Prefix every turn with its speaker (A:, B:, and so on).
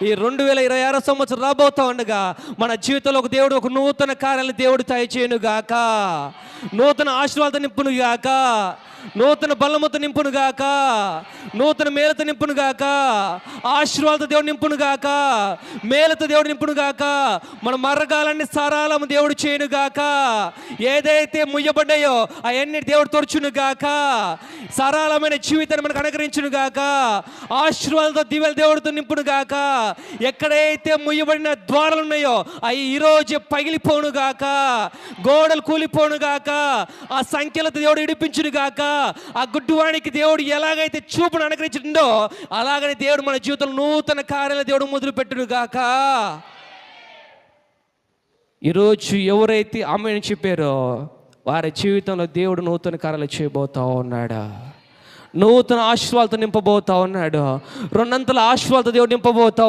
A: ఈ రెండు వేల ఇరవై ఆరో సంవత్సరం రాబోతా ఉండగా మన జీవితంలో ఒక దేవుడు ఒక నూతన కార్యాలను దేవుడు దయచేయను గాక నూతన ఆశీర్వాద నింపును గాక నూతన బలముతో నింపును గాక. నూతన మేలతో నింపును గాక. ఆశీర్వాద దేవుడు నింపును గాక. మేలతో దేవుడు నింపును గాక. మన మరగాలన్నీ సారాలము దేవుడు చేయను గాక. ఏదైతే ముయ్యబడ్డాయో అవన్నీ దేవుడు తొడుచును గాక. సరళమైన జీవితాన్ని మనకు అనుగ్రహించును గాక. ఆశీర్వాదంతో దివ్యల దేవుడితో నింపును గాక. ఎక్కడైతే ముయ్యబడిన ద్వారాలు ఉన్నాయో అవి ఈరోజు పగిలిపోను గాక. గోడలు కూలిపోను గాక. ఆ సంఖ్యలతో దేవుడు ఇడిపించును గాక. ఆ గుడ్డివాడికి దేవుడు ఎలాగైతే చూపును అనుగ్రహించిండో అలాగనే దేవుడు మన జీవితంలో నూతన కార్యాల దేవుడు మొదలు పెట్టును గాక ఈరోజు ఎవరైతే అమ్మని చెప్పారో వారి జీవితంలో దేవుడు నూతన కార్యాలు చేయబోతా ఉన్నాడు. నూతన ఆశీర్వాదాలతో నింపబోతా ఉన్నాడు. రెండంతల ఆశీర్వాద దేవుడు నింపబోతా